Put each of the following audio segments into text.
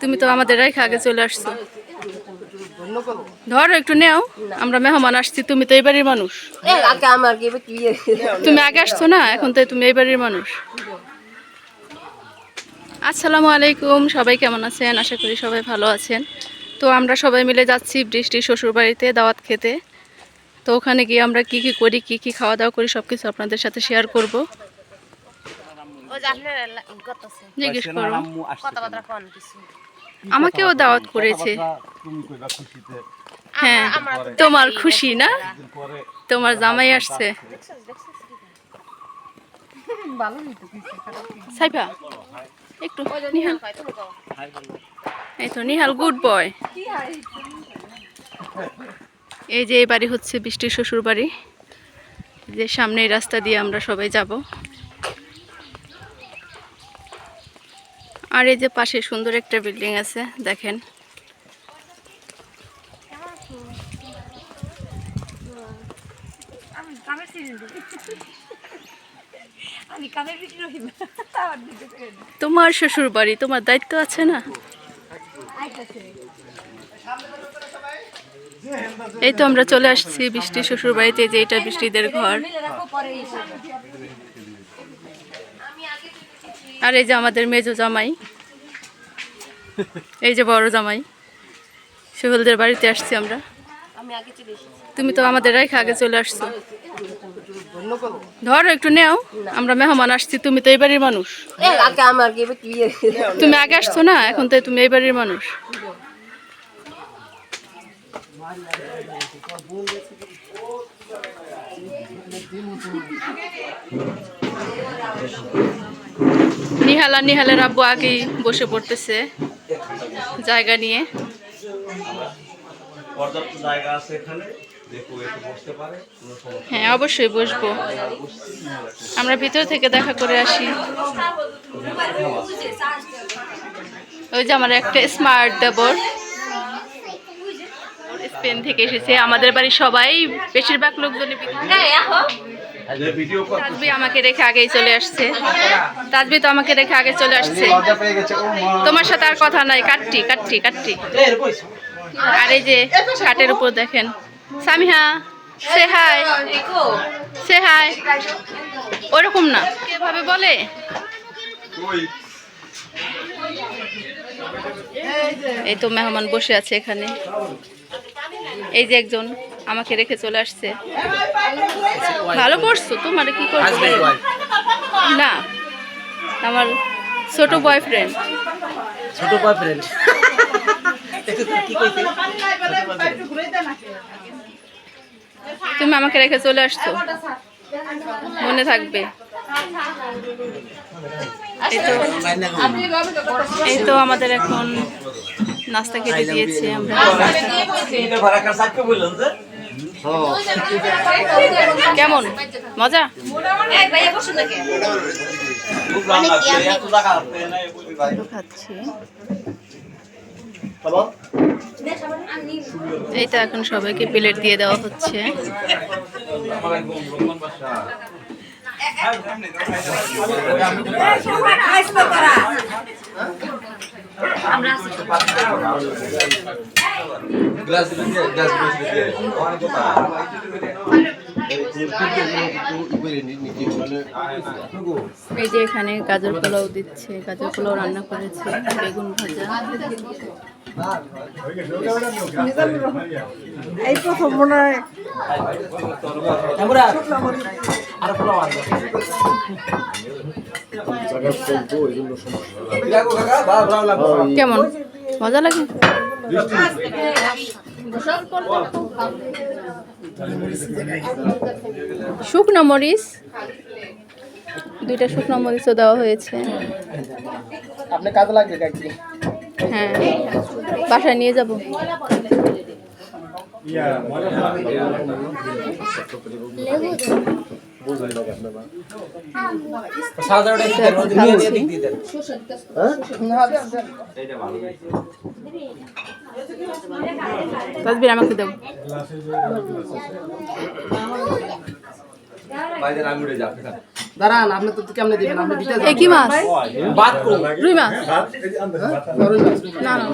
তুমি তো আমাদের রেখে আগে চলে আসছো। ধরো একটু নেও। আমরা মেহমান আসছি তুমি তো এই বাড়ির মানুষ। তুমি আগে আসছো না? এখন তো তুমি এই বাড়ির মানুষ। আসসালামু আলাইকুম সবাই কেমন আছেন? আশা করি সবাই ভালো আছেন। তো আমরা সবাই মিলে যাচ্ছি বৃষ্টির শ্বশুর বাড়িতে দাওয়াত খেতে। তো ওখানে গিয়ে আমরা কি কি করি কি কি খাওয়া দাওয়া করি সব কিছু আপনাদের সাথে শেয়ার করব ও যে আপনার করতেছে জিজ্ঞেস করো কথাবার্তা কোন কিছু আমাকেও দাওয়াত করেছে। হ্যাঁ তোমার খুশি না? তোমার জামাই আসছে। সাইফা একটু নিহাল। এই তো নিহাল গুড বয় এই যে এই বাড়ি হচ্ছে বৃষ্টির শ্বশুর বাড়ি যে সামনে রাস্তা দিয়ে আমরা সবাই যাব। আর এই যে পাশে সুন্দর একটা বিল্ডিং আছে দেখেন। তোমার শ্বশুর বাড়ি তোমার দায়িত্ব আছে না? এই তো আমরা চলে আসছি বৃষ্টি শ্বশুর বাড়িতে যে এটা বৃষ্টিদের ঘর। আর এই যে আমাদের মেজো জামাই। এই যে বড় জামাই। সোহেলদের বাড়িতে আসছি আমরা। তুমি তো আমাদের রেখে আগে চলে আসছো। ধরো একটু নেও আমরা মেহমান আসছি তুমি তো এই বাড়ির মানুষ। কি তুমি আগে আসছো না এখন তো তুমি এই বাড়ির মানুষ। নিহালা নিহালের আব্বু আগেই বসে পড়তেছে জায়গা নিয়ে। পর্যাপ্ত জায়গা আছে এখানে দেখো একটু বসতে পারে কোনো সমস্যা হ্যাঁ অবশ্যই বসবো। আমরা ভিতর থেকে দেখা করে আসি। ওই যে আমার একটা স্মার্ট দেবর স্পেন থেকে এসেছে। আমাদের বাড়ির সবাই বেশিরভাগ লোকজনই তাজবি আমাকে রেখে আগেই চলে আসছে। তাজবি তো আমাকে রেখে আগে চলে আসছে। তোমার সাথে আর কথা নাই। কাটটি কাটটি কাটটি। আর এই যে খাটের উপর দেখেন। Samiha, say hi. Say hi. ওরকম না। কীভাবে বলে? এই তো মেহমান বসে আছে এখানে। এই যে একজন আমাকে রেখে চলে আসছে। ভালো করছ তোমার কি করছ না আমার ছোট বয়ফ্রেন্ড ছোট বয়ফ্রেন্ড তুমি আমাকে রেখে চলে আসছো? মনে থাকবে। এই তো এই তো আমাদের এখন নাস্তা খেতে দিয়েছে আমরা। এটা ভাড়া কার সাথে বললেন যে কেমন? মজা? এই তো এখন সবাইকে প্লেট দিয়ে দেওয়া হচ্ছে। গ্লাস দিয়ে গ্লাস দিয়ে অনেক কথা এই যে এখানে গাজর পোলাও দিচ্ছে গাজর পোলাও রান্না করেছে বেগুন ভাজা। এই প্রথম মনে হয়। আর কেমন? মজা লাগে? শুকনো মরিচ। দুইটা শুকনো মরিচও দেওয়া হয়েছে। আপনি কাজে লাগবে কাকি হ্যাঁ বাসায় নিয়ে যাব। দেন তাজবির আমাকে দাও। দাঁড়ান আপনি তো কেমনে দিবেন? আপনি দিতে যাবেন। কি মাছ? বাদ করুন। রুই মাছ? না না।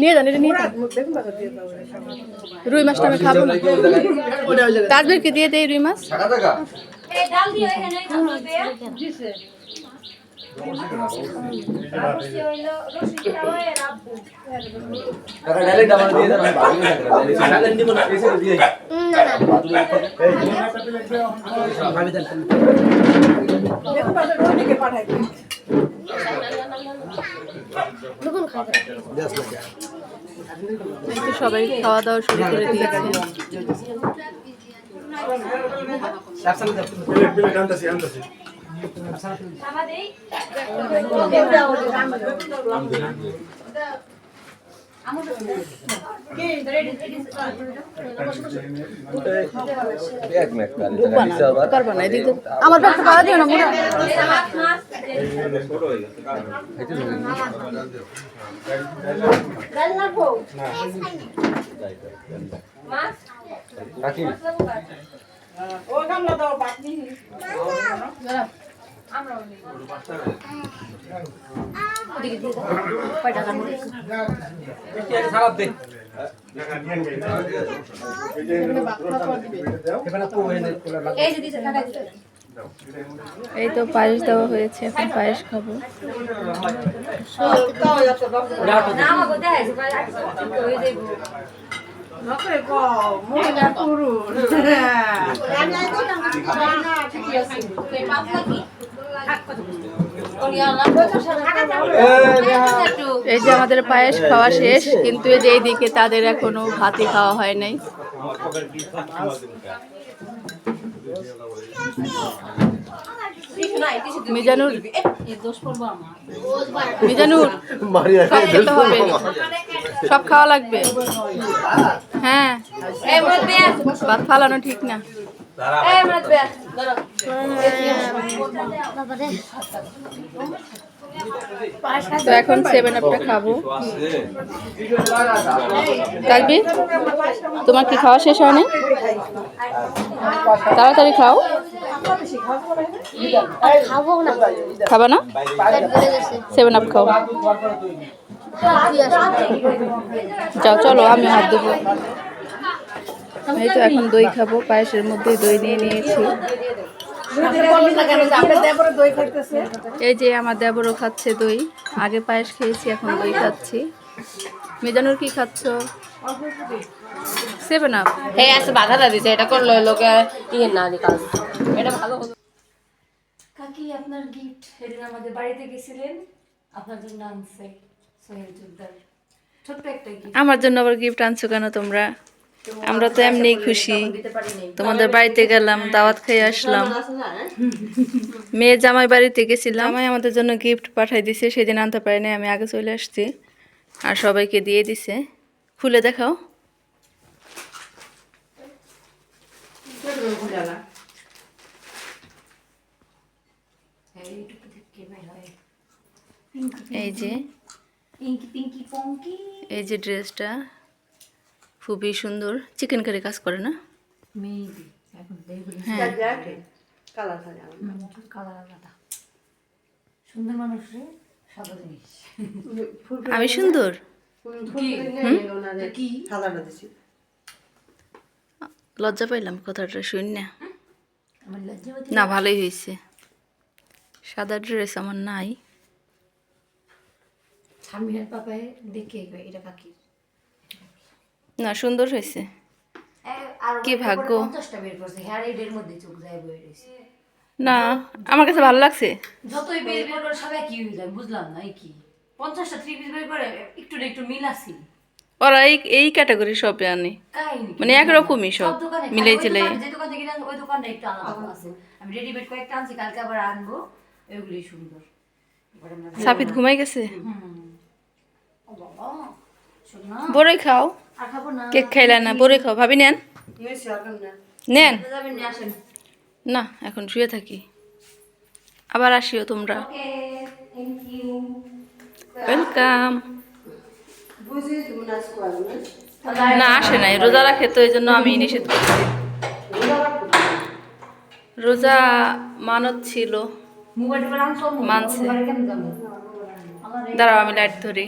নিয়ে যান এটা নিয়ে যান। রুই মাছটা আমি খাব না। তাজবেরকে দিয়ে দেই রুই মাছ? সবাই খাওয়া দাওয়া শুরু করে দিয়েছে। আমার পাওয়া দিও না মোটা ছোট গেছে কাকি খারাপ দে এখানে তো হয়ে নেই এই তো পায়েস দেওয়া হয়েছে এখন পায়েস খাব। এই যে আমাদের পায়েস খাওয়া শেষ কিন্তু এই যে এইদিকে তাদের এখনও ভাতই খাওয়া হয় নাই। মিজানুর মিজানুর সব খেতে হবে। সব খাওয়া লাগবে? হ্যাঁ। ভাত ফালানো ঠিক না। তো এখন সেভেন আপটা খাব। কাকবি তোমার কি খাওয়া শেষ হয়নি? তাড়াতাড়ি খাও। খাবা না? সেভেন আপ খাও। যাও চলো আমি হাত দেবো এই তো এখন দই খাব পায়েসের মধ্যে দই নিয়ে নিয়েছি। এই যে আমার দেবরও খাচ্ছে দই। আগে পায়েস খেয়েছি এখন দই খাচ্ছি। মিজানুর কি খাচ্ছ? সেভেন আপ বাধাটা দিছে এটা করল লোকে ইয়ে না কাজ। এটা ভালো হলো কাকি আপনার গিফট সেদিন আমাদের বাড়িতে গেছিলেন। আপনার জন্য আনছে সোহেল জুদ্দার ছোট্ট একটা গিফট আমার জন্য আবার গিফট আনছো কেন তোমরা? আমরা তো এমনি খুশি। তোমাদের বাড়িতে গেলাম, দাওয়াত খেয়ে আসলাম। মেয়ে জামাই বাড়িতে গেছিলাম। আমি আমাদের জন্য গিফট পাঠাই দিছে, সেদিন আনতে পারিনি, আমি আগে চলে আসছি। আর সবাইকে দিয়ে দিছে। খুলে দেখাও। এই যে এই যে ড্রেসটা খুবই সুন্দর চিকেন কারি কাজ করে না? হ্যাঁ। আমি সুন্দর লজ্জা পাইলাম কথাটা শুন না। না ভালোই হয়েছে। সাদা ড্রেস আমার নাই। স্বামীর পাপায় দেখে এটা না সুন্দর হয়েছে। কি ভাগ্য। না আমার কাছে ভালো লাগছে। যতই বের বের করে সবাই কি হয়ে যায় বুঝলাম না কি? পঞ্চাশটা থ্রি পিস বের করে একটু একটু মিল আছে। ওরা এই এই ক্যাটাগরি সব আনে? মানে একরকমই সব মিলাই ওই যে দোকান থেকে কিনে ওই দোকানটা একটু আলাদা আছে। আমি রেডিমেড কয়েকটা আনছি কালকে আবার আনব। এগুলি সুন্দর। সাফিদ ঘুমাই গেছে? বড়ই খাও। কেক খাইলা না? বড়ই খাও। ভাবি নেন। নেন। যাবেন নিয়ে আসেন। না এখন শুয়ে থাকি। আবার আসিও তোমরা। ওয়েলকাম না আসে নাই। রোজা রাখে তো এই জন্য আমি নিষেধ করছি। রোজা মানত ছিল। মানছে। কেন যাব? আমার দাঁড়াও আমি লাইট ধরি।